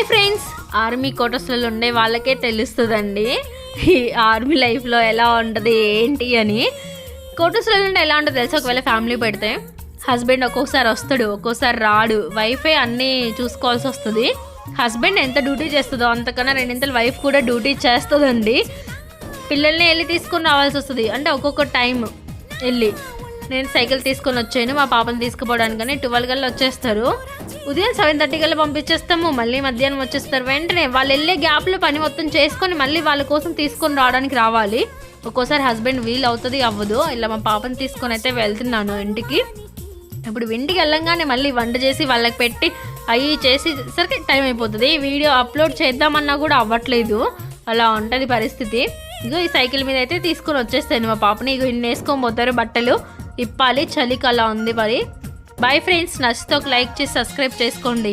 Hi friends. Army కోటస్లలో ఉండే వాళ్ళకే తెలుస్తుందండి. ఈ ఆర్మీ లైఫ్లో ఎలా ఉంటుంది ఏంటి అని. క్వార్టర్స్లలో ఉండే ఎలా ఉంటుంది తెలుసు? ఒకవేళ ఫ్యామిలీ పెడితే హస్బెండ్ ఒక్కొక్కసారి వస్తాడు ఒక్కోసారి రాడు. వైఫే అన్నీ చూసుకోవాల్సి వస్తుంది. హస్బెండ్ ఎంత డ్యూటీ చేస్తుందో అంతకన్నా రెండింతలు వైఫ్ కూడా డ్యూటీ చేస్తుందండి. పిల్లల్ని వెళ్ళి తీసుకుని రావాల్సి వస్తుంది. అంటే ఒక్కొక్క టైం వెళ్ళి. నేను సైకిల్ తీసుకొని వచ్చాను మా పాపని తీసుకుపోవడానికని ట్వెల్వ్ కల్లా వచ్చేస్తారు. ఉదయం సెవెన్ థర్టీ కల్లా పంపించేస్తాము మళ్ళీ మధ్యాహ్నం వచ్చేస్తారు. వెంటనే వాళ్ళు వెళ్ళే గ్యాప్లో పని మొత్తం చేసుకొని మళ్ళీ వాళ్ళ కోసం తీసుకొని రావడానికి రావాలి. ఒక్కోసారి హస్బెండ్ వీల్ అవుతుంది అవ్వదు. ఇలా మా పాపని తీసుకొని అయితే వెళ్తున్నాను ఇంటికి. ఇప్పుడు ఇంటికి వెళ్ళంగానే మళ్ళీ వంట చేసి వాళ్ళకి పెట్టి అవి చేసేసరికి టైం అయిపోతుంది. వీడియో అప్లోడ్ చేద్దామన్నా కూడా అవ్వట్లేదు. అలా ఉంటుంది పరిస్థితి. ఇగో ఈ సైకిల్ మీద అయితే తీసుకొని వచ్చేస్తాను మా పాపని. ఇగో ఇన్ని వేసుకొని పోతారు బట్టలు. ఇప్పాలి చలికి అలా ఉంది మరి. బై ఫ్రెండ్స్ నచ్చితే ఒక లైక్ చేసి సబ్స్క్రైబ్ చేసుకోండి.